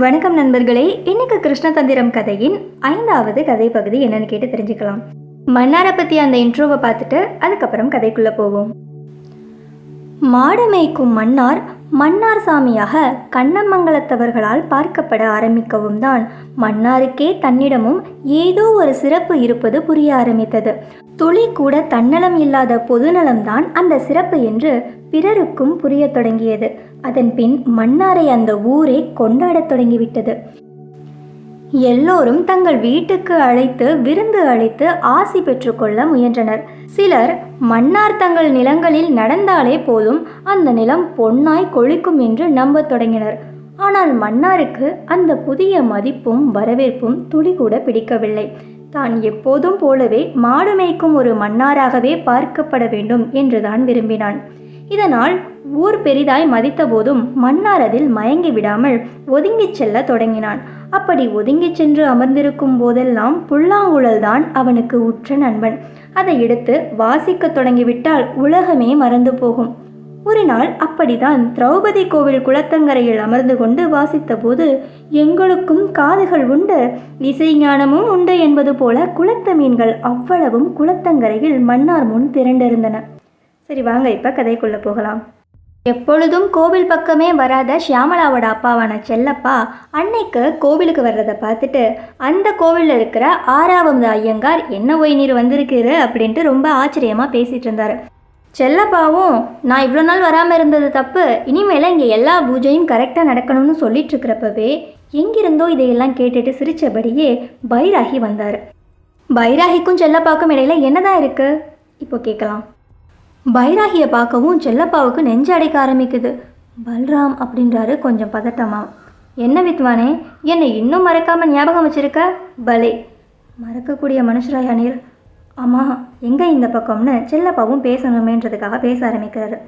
வணக்கம் நண்பர்களே இன்னைக்கு கிருஷ்ணதந்திரம் கதையின் ஐந்தாவது கதை பகுதி என்னன்னு கேட்டு தெரிஞ்சுக்கலாம். மன்னாரை பற்றி அந்த இன்ட்ரோவை பார்த்துட்டு அதுக்கப்புறம் கதைக்குள்ளே போவோம். மாடு மேய்க்கும் மன்னார் மன்னார் சாமியாக கண்ணமங்கலத்தவர்களால் பார்க்கப்பட ஆரம்பிக்கவும் தான் மன்னாருக்கே தன்னிடமும் ஏதோ ஒரு சிறப்பு இருப்பது புரிய ஆரம்பித்தது. துளி கூட தன்னலம் இல்லாத பொதுநலம்தான் அந்த சிறப்பு என்று பிறருக்கும் புரிய தொடங்கியது. அதன் பின் மன்னாரை அந்த ஊரே கொண்டாடத் தொடங்கிவிட்டது. எல்லோரும் தங்கள் வீட்டுக்கு அழைத்து விருந்து அழைத்து ஆசி பெற்றுக்கொள்ள முயன்றனர். சிலர் மன்னார் தங்கள் நிலங்களில் நடந்தாலே போதும் அந்த நிலம் பொன்னாய் கொழிக்கும் என்று நம்பத் தொடங்கினர். ஆனால் மன்னாருக்கு அந்த புதிய மதிப்பும் வரவேற்பும் துளி கூட பிடிக்கவில்லை. தான் எப்போதும் போலவே மாடு மேய்க்கும் ஒரு மன்னாராகவே பார்க்கப்பட வேண்டும் என்றுதான் விரும்பினான். இதனால் ஊர் பெரிதாய் மதித்த போதும் மன்னார் அதில் மயங்கி விடாமல் ஒதுங்கிச் செல்ல தொடங்கினான். அப்படி ஒதுங்கிச் சென்று அமர்ந்திருக்கும் போதெல்லாம் புல்லாங்குழல் தான் அவனுக்கு உற்ற நண்பன். அதை எடுத்து வாசிக்கத் தொடங்கிவிட்டால் உலகமே மறந்து போகும். ஒரு நாள் அப்படிதான் திரௌபதி கோவில் குளத்தங்கரையில் அமர்ந்து கொண்டு வாசித்தபோது எங்களுக்கும் காதுகள் உண்டு இசை ஞானமும் உண்டு என்பது போல குளத்த மீன்கள் அவ்வளவும் குளத்தங்கரையில் மன்னார் முன் திரண்டிருந்தன. சரி வாங்க இப்போ கதைக்குள்ளே போகலாம். எப்பொழுதும் கோவில் பக்கமே வராத ஷியாமலாவோட அப்பாவான செல்லப்பா அன்னைக்கு கோவிலுக்கு வர்றதை பார்த்துட்டு அந்த கோவிலில் இருக்கிற ஆறாவது ஐயங்கார் என்ன ஒய் நீர் வந்திருக்குரு அப்படின்ட்டு ரொம்ப ஆச்சரியமாக பேசிகிட்டு இருந்தார். செல்லப்பாவும் நான் இவ்வளோ நாள் வராமல் இருந்தது தப்பு இனிமேல் இங்கே எல்லா பூஜையும் கரெக்டாக நடக்கணும்னு சொல்லிட்டு இருக்கிறப்பவே எங்கிருந்தோ இதையெல்லாம் கேட்டுட்டு சிரித்தபடியே பைராகி வந்தார். பைராகிக்கும் செல்லப்பாவுக்கும் இடையில என்னதான் இருக்குது இப்போ கேட்கலாம். பைராகியை பார்க்கவும் செல்லப்பாவுக்கு நெஞ்சு அடைக்க ஆரம்பிக்குது. பல்ராம் அப்படின்றாரு கொஞ்சம் பதட்டமா. என்ன வித்வானே என்னை இன்னும் மறக்காமல் ஞாபகம் வச்சிருக்க? பலே. மறக்கக்கூடிய மனுஷராயா நீர் ஆமாம் எங்கே இந்த பக்கம்னு செல்லப்பாவும் பேசணுமேன்றதுக்காக பேச ஆரம்பிக்கிறாரு.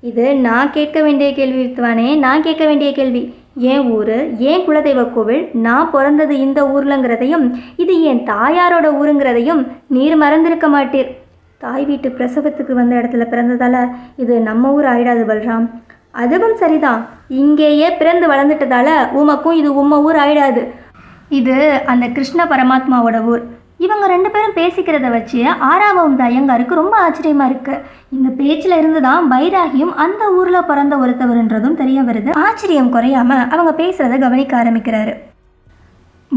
இது நான் கேட்க வேண்டிய கேள்வி வித்வானே நான் கேட்க வேண்டிய கேள்வி. என் ஊர் ஏன் குலதெய்வ கோவில் நான் பிறந்தது இந்த ஊர்லங்கிறதையும் இது என் தாயாரோட ஊருங்கிறதையும் நீர் மறந்திருக்க மாட்டீர். தாய் வீட்டு பிரசவத்துக்கு வந்த இடத்துல பிறந்ததால் இது நம்ம ஊர் ஆயிடாது பல்ராம். அதுவும் சரிதான். இங்கேயே பிறந்து வளர்ந்துட்டதால உமக்கும் இது உம்ம ஊர் ஆயிடாது. இது அந்த கிருஷ்ண பரமாத்மாவோட ஊர். இவங்க ரெண்டு பேரும் பேசிக்கிறத வச்சு ஆறாவும் தயங்காருக்கு ரொம்ப ஆச்சரியமா இருக்கு. இந்த பேச்சில் இருந்து தான் பைராகியும் அந்த ஊரில் பிறந்த ஒருத்தவர்ன்றதும் தெரிய வருது. ஆச்சரியம் குறையாம அவங்க பேசுறத கவனிக்க ஆரம்பிக்கிறாரு.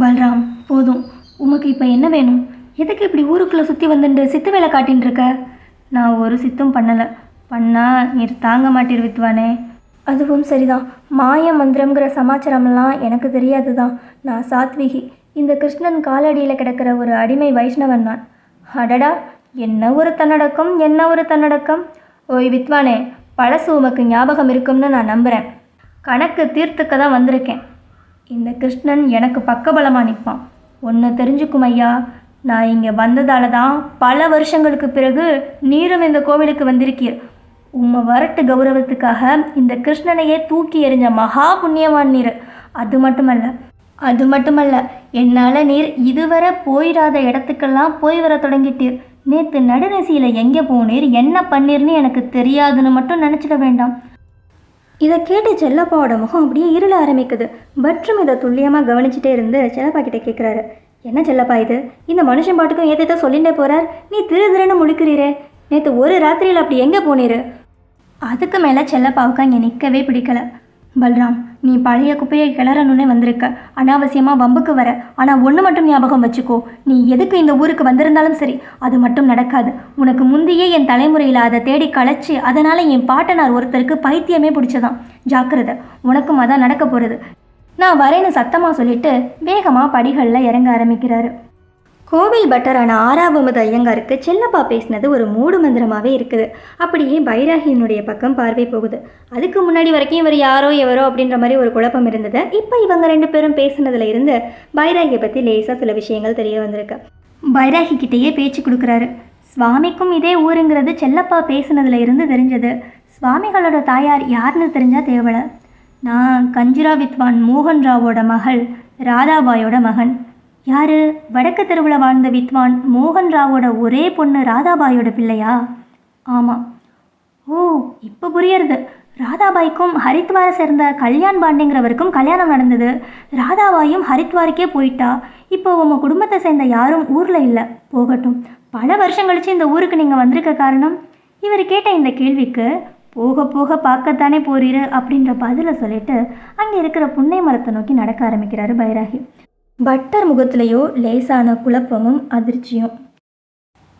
பல்ராம் போதும். உமக்கு இப்போ என்ன வேணும்? எதுக்கு இப்படி ஊருக்குள்ளே சுற்றி வந்துட்டு சித்து வேலை காட்டின்னு இருக்க? நான் ஒரு சித்தும் பண்ணலை. பண்ணால் நீர் தாங்க மாட்டீர் வித்வானே. அதுவும் சரிதான். மாய மந்திரம்ங்கிற சமாச்சாரம்லாம் எனக்கு தெரியாது தான் நான் சாத்விகி. இந்த கிருஷ்ணன் காலடியில் கிடக்கிற ஒரு அடிமை வைஷ்ணவன் நான் அடடா என்ன ஒரு தன்னடக்கம் என்ன ஒரு தன்னடக்கம்? ஓய் வித்வானே பழசு உமக்கு ஞாபகம் இருக்கும்னு நான் நம்புகிறேன் கணக்கு தீர்த்துக்க தான் வந்திருக்கேன். இந்த கிருஷ்ணன் எனக்கு பக்கபலமாக நிற்பான் ஒன்று தெரிஞ்சுக்கும் ஐயா நான் இங்கே வந்ததால தான் பல வருஷங்களுக்கு பிறகு நீரும் இந்த கோவிலுக்கு வந்திருக்கீர். உம்மை வரட்டு கௌரவத்துக்காக இந்த கிருஷ்ணனையே தூக்கி எறிஞ்ச மகா புண்ணியவான் நீர். அது மட்டுமல்ல அது மட்டுமல்ல என்னால் நீர் இதுவரை போயிடாத இடத்துக்கெல்லாம் போய் வர தொடங்கிட்டீர். நேற்று நடுநசியில் எங்கே போனீர்? என்ன பண்ணீர்னு எனக்கு தெரியாதுன்னு மட்டும் நினச்சிட வேண்டாம். இதை கேட்டு செல்லப்பாவோட முகம் அப்படியே இருள ஆரம்பிக்குது. பற்றும் இதை துல்லியமாக கவனிச்சிட்டே இருந்து செல்லப்பா கிட்டே கேட்குறாரு என்ன செல்லப்பா இது? இந்த மனுஷன் பாட்டுக்கும் ஏதேதோ சொல்லிட்டே போறார். நீ திரு திருன்னு முழுக்கிறீரே. நேற்று ஒரு ராத்திரியில் அப்படி எங்கே போனீரு? அதுக்கு மேலே செல்லப்பாவுக்கு அங்கே நிற்கவே பிடிக்கல. பல்ராம் நீ பழைய குப்பையை கிளறணுன்னே வந்திருக்க. அனாவசியமாக வம்புக்கு வர. ஆனால் ஒன்று மட்டும் ஞாபகம் வச்சுக்கோ. நீ எதுக்கு இந்த ஊருக்கு வந்திருந்தாலும் சரி அது மட்டும் நடக்காது. உனக்கு முந்தையே என் தலைமுறையில் அதை தேடி களைச்சி அதனால் என் பாட்டனார் ஒருத்தருக்கு பைத்தியமே பிடிச்சதான். ஜாக்கிரதை. உனக்கும் அதான் நடக்க போகிறது நான் வரேன்னு சத்தமாக சொல்லிட்டு வேகமாக படிகளில் இறங்க ஆரம்பிக்கிறாரு. கோவில் பட்டரான ஆறாவது ஐயங்காருக்கு செல்லப்பா பேசினது ஒரு மூடு மந்திரமாகவே இருக்குது. அப்படியே பைராகியினுடைய பக்கம் பார்வை போகுது. அதுக்கு முன்னாடி வரைக்கும் இவர் யாரோ எவரோ அப்படின்ற மாதிரி ஒரு குழப்பம் இருந்தது. இப்போ இவங்க ரெண்டு பேரும் பேசுனதுல இருந்து பைராகியை பற்றி லேசாக சில விஷயங்கள் தெரிய வந்திருக்கு. பைராகி கிட்டேயே பேச்சு கொடுக்குறாரு. சுவாமிக்கும் இதே ஊருங்கிறது செல்லப்பா பேசுனதுல இருந்து தெரிஞ்சது. சுவாமிகளோட தாயார் யாருன்னு தெரிஞ்சால் தேவலை நான் கஞ்சிரா வித்வான் மோகன் ராவோட மகள் ராதாபாயோட மகன். யார்? வடக்கு தெருவில் வாழ்ந்த வித்வான் மோகன் ராவோட ஒரே பொண்ணு ராதாபாயோட பிள்ளையா? ஆமாம் ஓ இப்போ புரியறது. ராதாபாய்க்கும் ஹரித்வாரை சேர்ந்த கல்யாண் பாண்டேங்கிறவருக்கும் கல்யாணம் நடந்தது. ராதாபாயும் ஹரித்வாருக்கே போயிட்டா. இப்போ உங்கள் குடும்பத்தை சேர்ந்த யாரும் ஊரில் இல்லை. போகட்டும். பல வருஷம் கழிச்சு இந்த ஊருக்கு நீங்கள் வந்திருக்க காரணம்? இவர் கேட்ட இந்த கேள்விக்கு போக போக பார்க்கத்தானே போறீரு அப்படின்ற பதிலை சொல்லிட்டு அங்கே இருக்கிற புன்னை மரத்தை நோக்கி நடக்க ஆரம்பிக்கிறாரு பைராகி. பட்டர் முகத்திலேயோ லேசான குழப்பமும் அதிர்ச்சியும்.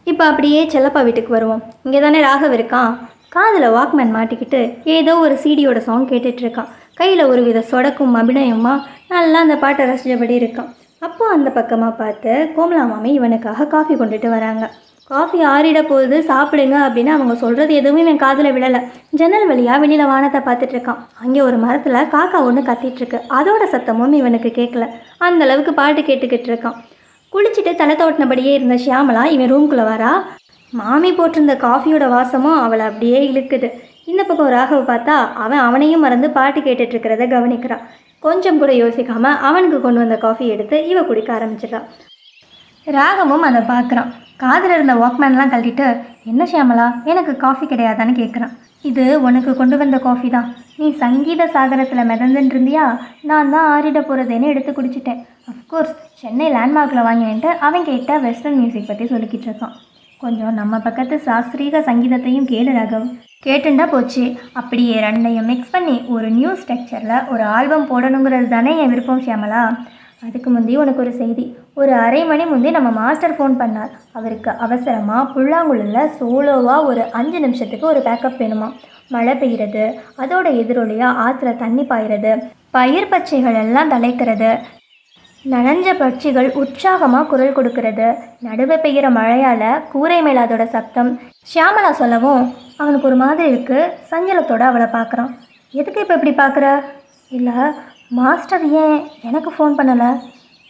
இப்போ அப்படியே செல்லப்பா வீட்டுக்கு வருவோம். இங்கே தானே ராகவ் இருக்கான். காதில் வாக்மேன் மாட்டிக்கிட்டு ஏதோ ஒரு சீடியோட சாங் கேட்டுட்டு இருக்கான் கையில் ஒரு வித சொடக்கும் அபிநயமா நல்லா அந்த பாட்டை ரசித்தபடி இருக்கான். அப்போ அந்த பக்கமாக பார்த்து கோமலா மாமி இவனுக்காக காஃபி கொண்டுட்டு வராங்க. காஃபி ஆறிட போகுது சாப்பிடுங்க அப்படின்னு அவங்க சொல்கிறது எதுவும் என் காதில் விழலை. ஜன்னல் வழியாக வெளியில் வானத்தை பார்த்துட்டு இருக்கான். அங்கே ஒரு மரத்தில் காக்கா ஒன்று கத்திட்டுருக்கு அதோட சத்தமும் இவனுக்கு கேட்கல அந்த அளவுக்கு பாட்டு கேட்டுக்கிட்டு இருக்கான். குளிச்சுட்டு தலை தோட்டினபடியே இருந்த ஷியாமலா இவன் ரூம்குள்ளே வரா. மாமி போட்டிருந்த காஃபியோட வாசமும் அவளை அப்படியே இழுக்குது. இந்த பக்கம் ராகவ் பார்த்தா அவன் அவனையும் மறந்து பாட்டு கேட்டுட்ருக்கிறத கவனிக்கிறான். கொஞ்சம் கூட யோசிக்காமல் அவனுக்கு கொண்டு வந்த காஃபி எடுத்து இவ குடிக்க ஆரம்பிச்சிடறான் ராகவும் அதை பார்க்குறான். காதில் இருந்த வாக்மேன்லாம் கழட்டிட்டு என்ன ஷியாமலா எனக்கு காஃபி கிடையாதான்னு கேட்குறான் இது உனக்கு கொண்டு வந்த காஃபி தான். நீ சங்கீத சாகரத்தில் மிதந்துட்டு இருந்தியா? நான் தான் ஆறிட போகிறதேன்னு எடுத்து குடிச்சிட்டேன். அஃப்கோர்ஸ் சென்னை லேண்ட்மார்க்கில் வாங்கினேன்ட்டு அவன் கேட்ட வெஸ்டர்ன் மியூசிக் பற்றி சொல்லிக்கிட்டு இருக்கான். கொஞ்சம் நம்ம பக்கத்து சாஸ்திரீக சங்கீதத்தையும் கேளு ராகவ். கேட்டுண்டா போச்சு. அப்படியே ரெண்டையும் மிக்ஸ் பண்ணி ஒரு நியூ ஸ்ட்ரக்சரில் ஒரு ஆல்பம் போடணுங்கிறது தானே என் விருப்பம் ஷியாமலா? அதுக்கு முந்தைய உனக்கு ஒரு செய்தி. ஒரு அரை மணி முந்தைய நம்ம மாஸ்டர் ஃபோன் பண்ணார். அவருக்கு அவசரமாக புல்லாங்குழலில் சோலோவாக ஒரு அஞ்சு நிமிஷத்துக்கு ஒரு பேக்கப் வேணுமா? மழை பெய்யுறது அதோட எதிரொலியாக ஆற்றுல தண்ணி பாயிறது பயிர் பச்சைகள் எல்லாம் தலைக்கிறது நனைஞ்ச பட்சிகள் உற்சாகமாக குரல் கொடுக்கறது நடுவே பெய்கிற மழையால் கூரை மேல அதோட சத்தம் ஷியாமலா சொல்லவும் அவனுக்கு ஒரு மாதிரி இருக்கு. சஞ்சலத்தோட அவளை பார்க்குறான். எதுக்கு இப்போ இப்படி பார்க்குற? இல்லை மாஸ்டர் ஏன் எனக்கு ஃபோன் பண்ணலை?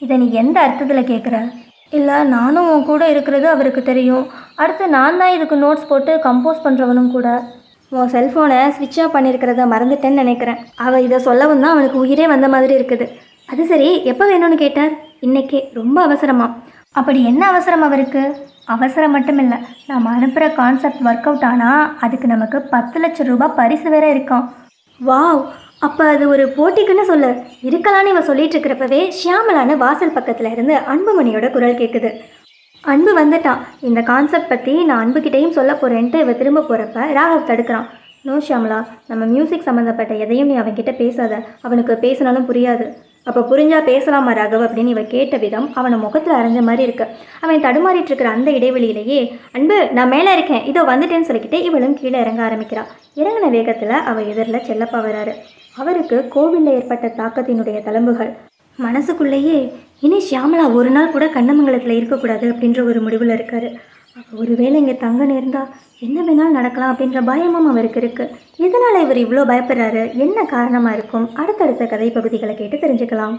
இதை நீ எந்த அர்த்தத்தில் கேட்குற இல்லை நானும் உன் கூட இருக்கிறது அவருக்கு தெரியும். அடுத்து நான் தான் இதுக்கு நோட்ஸ் போட்டு கம்போஸ் பண்ணுறவனும் கூட. உன் செல்ஃபோனை ஸ்விட்ச் ஆஃப் பண்ணியிருக்கிறத மறந்துட்டேன்னு நினைக்கிறேன். அவள் இதை சொல்லவும் தான் அவனுக்கு உயிரே வந்த மாதிரி இருக்குது. அது சரி எப்போ வேணும்னு கேட்டார்? இன்னைக்கே ரொம்ப அவசரமா. அப்படி என்ன அவசரம் அவருக்கு? அவசரம் மட்டும் இல்லை நாம் அனுப்புகிற கான்செப்ட் ஒர்க் அவுட் ஆனால் அதுக்கு நமக்கு பத்து லட்சம் ரூபாய் பரிசு வேற இருக்கான் வாவ் அப்போ அது ஒரு போட்டிக்குன்னு சொல்ல. இருக்கலான்னு இவன் சொல்லிட்டு இருக்கிறப்பவே ஷியாமலான வாசல் பக்கத்தில் இருந்து அன்புமணியோட குரல் கேட்குது அன்பு வந்துட்டான். இந்த கான்செப்ட் பற்றி நான் அன்புக்கிட்டேயும் சொல்ல போகிறேன்ட்டு இவன் திரும்ப போகிறப்ப ராகவ் தடுக்கிறான். நோ ஷியாமலா நம்ம மியூசிக் சம்மந்தப்பட்ட எதையும் நீ அவன்கிட்ட பேசாத. அவனுக்கு பேசினாலும் புரியாது. அப்போ புரிஞ்சா பேசலாமா ராகவ் அப்படின்னு இவ கேட்ட விதம் அவனை முகத்தில் அரைஞ்ச மாதிரி இருக்கு. அவன் தடுமாறிட்டு இருக்கிற அந்த இடைவெளியிலேயே அன்பு நான் மேலே இருக்கேன். இதோ வந்துட்டேன்னு சொல்லிக்கிட்டே இவளும் கீழே இறங்க ஆரம்பிக்கிறான் இறங்கின வேகத்தில் அவள் எதிரில் செல்லப்பா வராரு. அவருக்கு கோவிலில் ஏற்பட்ட தாக்கத்தினுடைய தளம்புகள். மனசுக்குள்ளேயே இனி ஷியாமலா ஒரு நாள் கூட கண்ணமங்கலத்தில் இருக்கக்கூடாது அப்படின்ற ஒரு முடிவில் இருக்காரு. ஒருவேளை இங்கே தங்க நேர்ந்தா என்ன வேணாலும் நடக்கலாம் அப்படின்ற பயமும் அவருக்கு இருக்கு. இதனால் இவர் இவ்வளோ பயப்படுறாரு? என்ன காரணமாக இருக்கும்? அடுத்தடுத்த கதை பகுதிகளை கேட்டு தெரிஞ்சுக்கலாம்.